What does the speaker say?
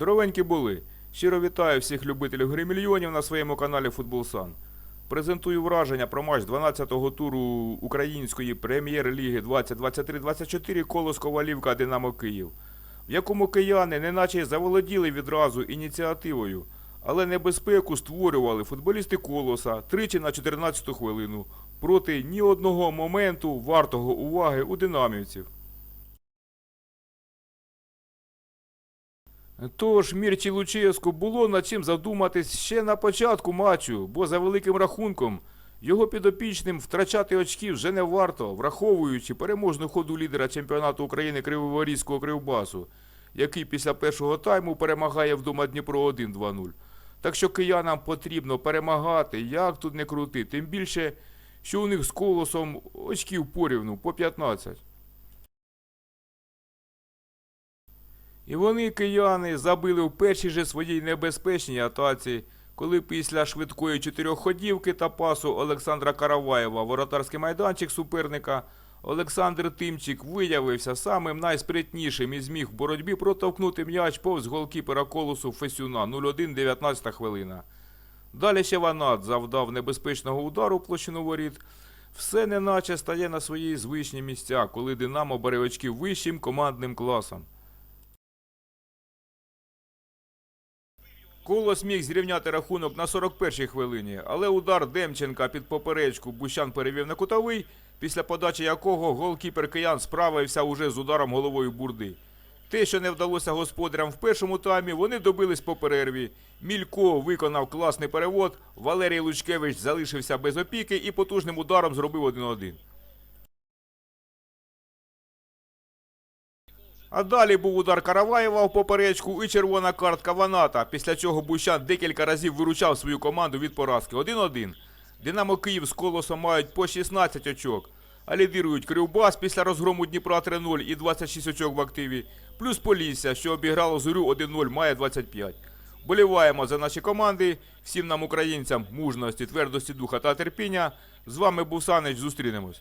Здоровенькі були. Щиро вітаю всіх любителів гри мільйонів на своєму каналі Футболсан. Презентую враження про матч 12-го туру Української прем'єр-ліги 2023-24 Колос Ковалівка Динамо Київ, в якому кияни неначе заволоділи відразу ініціативою, але небезпеку створювали футболісти Колоса тричі на 14-ту хвилину проти ні одного моменту вартого уваги у динамівців. Тож Мірчі Луческу було над чим задуматись ще на початку матчу, бо за великим рахунком його підопічним втрачати очки вже не варто, враховуючи переможну ходу лідера чемпіонату України Криворізького Кривбасу, який після першого тайму перемагає вдома Дніпро 1-2-0. Так що киянам потрібно перемагати, як тут не крути, тим більше, що у них з колосом очків порівну по 15. І вони, кияни, забили в першій же своїй небезпечній атаці, коли після швидкої чотирьохходівки та пасу Олександра Караваєва воротарський майданчик суперника Олександр Тимчик виявився самим найспритнішим і зміг в боротьбі протовкнути м'яч повз голкіпера колосу Фесюна 0-1 19 хвилина. Далі ще Ванат завдав небезпечного удару площину воріт. Все неначе стає на свої звичні місця, коли Динамо бере очки вищим командним класом. Колос міг зрівняти рахунок на 41-й хвилині, але удар Демченка під поперечку Бущан перевів на кутовий, після подачі якого голкіпер киян справився уже з ударом головою бурди. Те, що не вдалося господарям в першому таймі, вони добились по перерві. Мілько виконав класний перевод, Валерій Лучкевич залишився без опіки і потужним ударом зробив 1-1. А далі був удар Караваєва в поперечку і червона картка Ваната, після чого Бущан декілька разів виручав свою команду від поразки. 1-1. Динамо Київ з колосом мають по 16 очок, а лідирують Кривбас після розгрому Дніпра 3-0 і 26 очок в активі, плюс Полісся, що обіграло Зорю 1-0, має 25. Боліваємо за наші команди. Всім нам, українцям, мужності, твердості духа та терпіння. З вами був Санич. Зустрінемось.